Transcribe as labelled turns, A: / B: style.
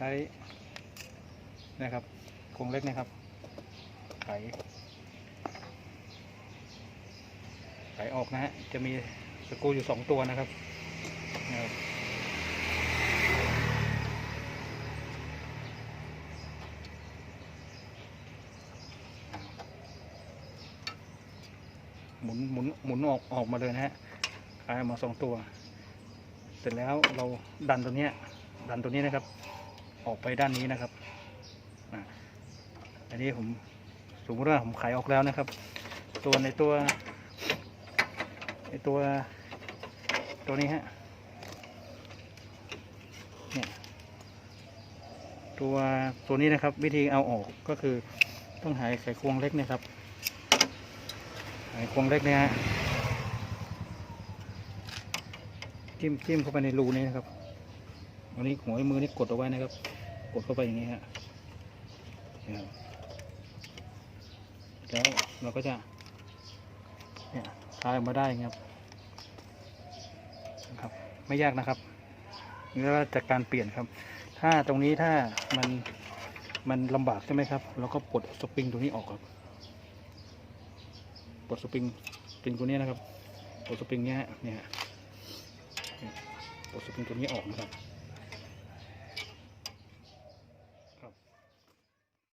A: ใช้นะครับโครงเล็กนะครับไขไขออกนะฮะจะมีสกรูอยู่สองตัวนะครับหมุนหมุนหมุนออกออกมาเลยนะฮะคลายออกมาสองตัว เสร็จแล้วเราดันตัวเนี้ยดันตัวนี้นะครับ ออกไปด้านนี้นะครับอันนี้ผมสมมติว่าผมไขออกแล้วนะครับ ตัวในตัวในตัวตัวนี้ฮะเนี่ยตัวตัวนี้นะครับ วิธีเอาออกก็คือต้องหายไขควงเล็กนะครับไขควงเล็กเนี่ยจิ้มจิ้มเข้าไปในรูนี้นะครับ อันนี้หัวมือนี่กดเอาไว้นะครับ กดเข้าไปอย่างนี้ฮะแล้วเราก็จะเนี่ยคลายออกมาได้ครับครับ ไม่ยากนะครับนี่ก็จากการเปลี่ยนครับ ถ้าตรงนี้ถ้ามันมันลำบากใช่ไหมครับเราก็ปลดสปริงตรงนี้ออกครับปลดสปริงสปริงตัวนี้นะครับปลดสปริงเนี้ยฮะเนี่ฮะเนี่ยปลดสปริงตัวนี้ออกนะครับ